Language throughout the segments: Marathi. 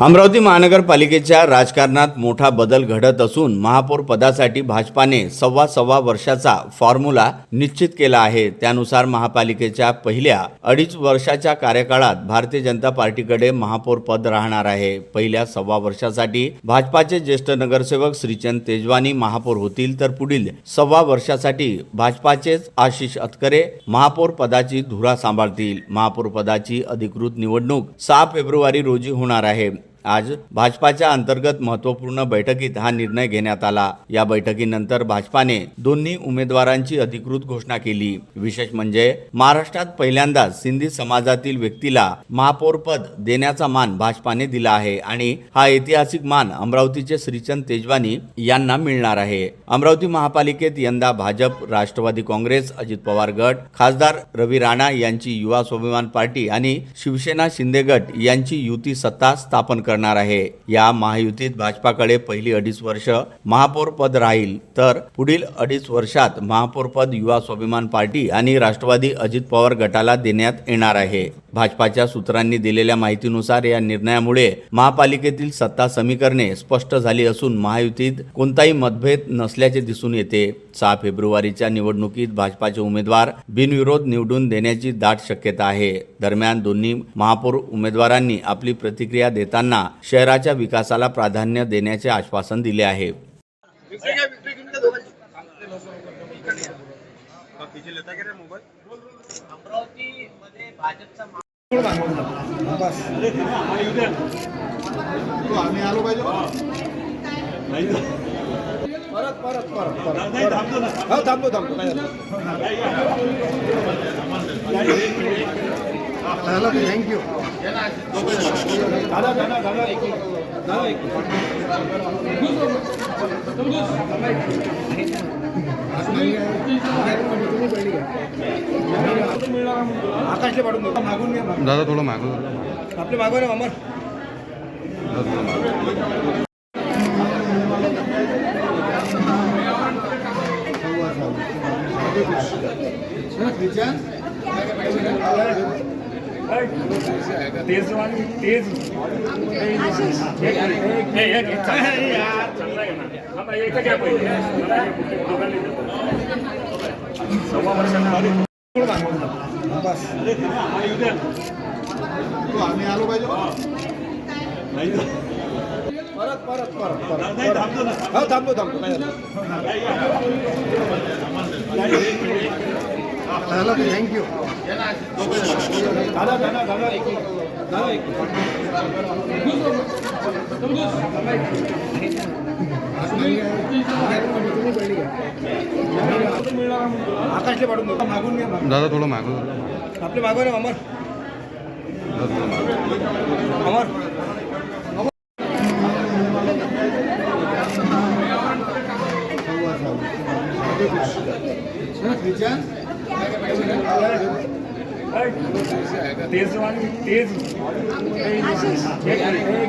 अमरावती महानगरपालिकेच्या राजकारणात मोठा बदल घडत असून महापौर पदासाठी भाजपाने सव्वा सव्वा वर्षाचा फॉर्म्युला निश्चित केला आहे. त्यानुसार महापालिकेच्या पहिल्या अडीच वर्षाच्या कार्यकाळात भारतीय जनता पार्टीकडे महापौर पद राहणार आहे. पहिल्या सव्वा वर्षासाठी भाजपाचे ज्येष्ठ नगरसेवक श्रीचंद तेजवानी महापौर होतील तर पुढील सव्वा वर्षासाठी भाजपाचेच आशिष अतकरे महापौर पदाची धुरा सांभाळतील. महापौर पदाची अधिकृत निवडणूक सहा फेब्रुवारी रोजी होणार आहे. आज भाजपाच्या अंतर्गत महत्त्वपूर्ण बैठकीत हा निर्णय घेण्यात आला. या बैठकीनंतर भाजपाने दोन्ही उमेदवारांची अधिकृत घोषणा केली. विशेष म्हणजे महाराष्ट्रात पहिल्यांदाच सिंधी समाजातील व्यक्तीला महापौरपद देण्याचा मान भाजपाने दिला आहे आणि हा ऐतिहासिक मान अमरावतीचे श्रीचंद तेजवानी यांना मिळणार आहे. अमरावती महापालिकेत यंदा भाजप राष्ट्रवादी काँग्रेस अजित पवार गट खासदार रवी राणा यांची युवा स्वाभिमान पार्टी आणि शिवसेना शिंदे गट यांची युती सत्ता स्थापन करणार आहे. या महायुतीत भाजपाकडे पहिली अडीच वर्ष महापौरपद राहील तर पुढील अडीच वर्षात महापौरपद युवा स्वाभिमान पार्टी आणि राष्ट्रवादी अजित पवार गटाला देण्यात येणार आहे. भाजपाच्या सूत्रांनी दिलेल्या माहितीनुसार या निर्णयामुळे महापालिकेतील सत्ता समीकरणे स्पष्ट झाली असून महायुतीत कोणताही मतभेद नसल्याचे दिसून येते. सहा फेब्रुवारीच्या निवडणुकीत भाजपाचे उमेदवार बिनविरोध निवडून देण्याची दाट शक्यता आहे. दरम्यान दोन्ही महापौर उमेदवारांनी आपली प्रतिक्रिया देताना शहराच्या विकासाला प्राधान्य देण्याचे आश्वासन दिले आहे. परत परत परत परत. हो थांबलो थांबलो काय झालं. थँक्यू दादा दादा दादा एक मिनिट. दादा एक मिनिट. आकाशले पाठवून देतो मागून घ्या मागून. दादा थोडं मागं आपले मागवा ना अमर दादा थोडं मागं. तेज वाली तेज। हे एक एक चांगला आहे यार चांगला आहे ना। हा? बाई, एकच घ्या पहिले मला हे दोघांनी देतो. सव्वा वर्षांना आली बस। आम्ही आलो पाहिजे परत परत परत परत। हो थांबलो थांबलो झालं थँक्यू दादा दादा दादा एक. दादा एक. आकाशले पाठवून मागून घ्या मागून. दादा थोडं मागं आपले मागवा ना अमर मागं. अमर तेज वाली तेज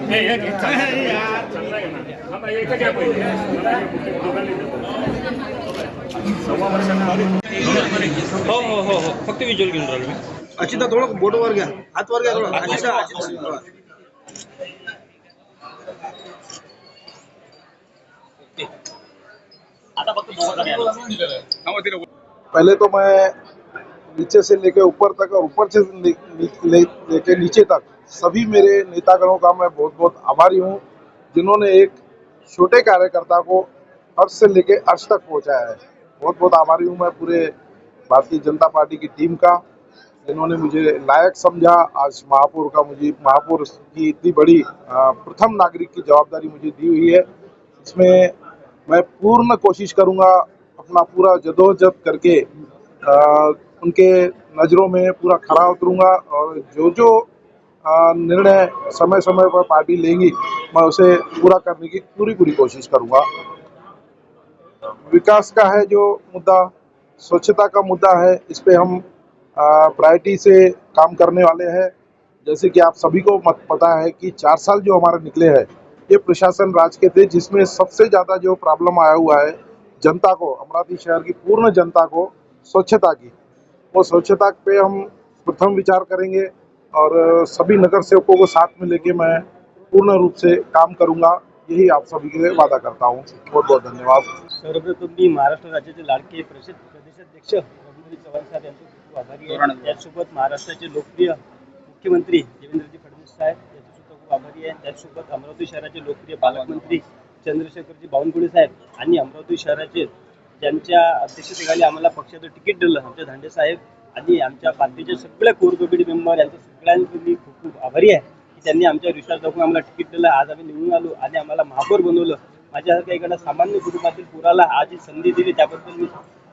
हे हा हे. सव्वा वर्षांना हो हो हो हो फक्त विज्युअल घेऊन राहिलो मी अचिता थोडं बोट वर घ्या हात वर घ्या थोडं अचिता अचिता आता फक्त. पहले तो मैं नीचे से लेके ऊपर तक और ऊपर से ले, ले, नीचे तक सभी मेरे नेतागणों का मैं बहुत बहुत आभारी हूँ जिन्होंने एक छोटे कार्यकर्ता को अर्श से लेके अर्श तक पहुँचाया है। बहुत बहुत आभारी हूँ मैं पूरे भारतीय जनता पार्टी की टीम का जिन्होंने मुझे लायक समझा। आज महापौर का मुझे महापौर की इतनी बड़ी प्रथम नागरिक की जवाबदारी मुझे दी हुई है। इसमें मैं पूर्ण कोशिश करूँगा अपना पूरा जदोजहद करके अ, उनके नज़रों में पूरा खड़ा उतरूँगा और जो जो निर्णय समय समय पर पार्टी लेंगी मैं उसे पूरा करने की पूरी पूरी कोशिश करूँगा। विकास का है जो मुद्दा स्वच्छता का मुद्दा है इस पे हम प्रायोरिटी से काम करने वाले हैं। जैसे कि आप सभी को मत पता है कि चार साल जो हमारे निकले हैं ये प्रशासन राज के थे जिसमें सबसे ज़्यादा जो प्रॉब्लम आया हुआ है जनता को अमरावती शहर की पूर्ण जनता को स्वच्छता की। वो स्वच्छता पे हम प्रथम विचार करेंगे और सभी नगर सेवकों को साथ में लेके मैं पूर्ण रूप से काम करूँगा। यही आप सभी के लिए वादा करता हूँ। बहुत बहुत धन्यवाद। सर्वप्रथम मी महाराष्ट्र राज्याचे लाडके प्रसिद्ध प्रदेशाध्यक्ष रघुवीर चव्हाण साहेब यांचे खूप आभारी आहे. त्याचसोबत महाराष्ट्राचे लोकप्रिय मुख्यमंत्री देवेंद्रजी फडणवीस साहेब याचे सुद्धा खूप आभारी आहे. त्याचसोबत अमरावती शहराचे लोकप्रिय पालकमंत्री चंद्रशेखरजी बावनकुळे साहेब आणि अमरावती शहराचे ज्यांच्या अध्यक्षतेखाली आम्हाला पक्षाचं तिकीट दिलं आमचे धांडे साहेब आणि आमच्या पार्टीचे सगळे कोर कमिटी मेंबर यांचे सगळ्यांचे मी खूप खूप आभारी आहे की त्यांनी आमच्या विश्वास दाखवून आम्हाला तिकीट दिलं. आज आम्ही निवडून आलो आणि आम्हाला महापौर बनवलं. माझ्यासारख्या एखाद्या सामान्य कुटुंबातील पुराला आज ही संधी दिली. त्याबद्दल मी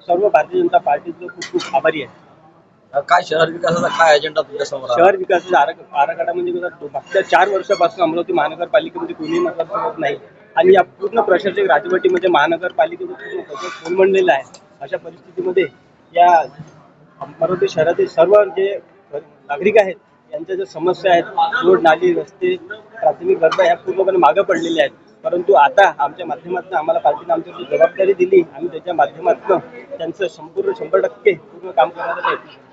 सर्व भारतीय जनता पार्टीचं खूप खूप आभारी आहे. काय शहर विकासाचा काय अजेंडा तुमच्यासमोर आहे? शहर विकासाचा आराख- आराखडा म्हणजे मागच्या चार वर्षापासून अमरावती महानगरपालिकेमध्ये कोणीही नगरसेवक नाही. आणि या पूर्ण प्रशासक राजवटीमध्ये महानगरपालिकेचं पूर्ण सगळं कोलमडलेलं आहे. अशा परिस्थितीमध्ये या अमरावती शहरातील सर्व जे नागरिक आहेत यांच्या ज्या समस्या आहेत रोड नाली रस्ते प्राथमिक गरजा ह्या पूर्णपणे मागे पडलेल्या आहेत. परंतु आता आमच्या माध्यमातून आम्हाला पार्टीने आमच्यावर जबाबदारी दिली आम्ही त्याच्या माध्यमातून त्यांचं संपूर्ण शंभर टक्के पूर्ण काम करण्याचा प्रयत्न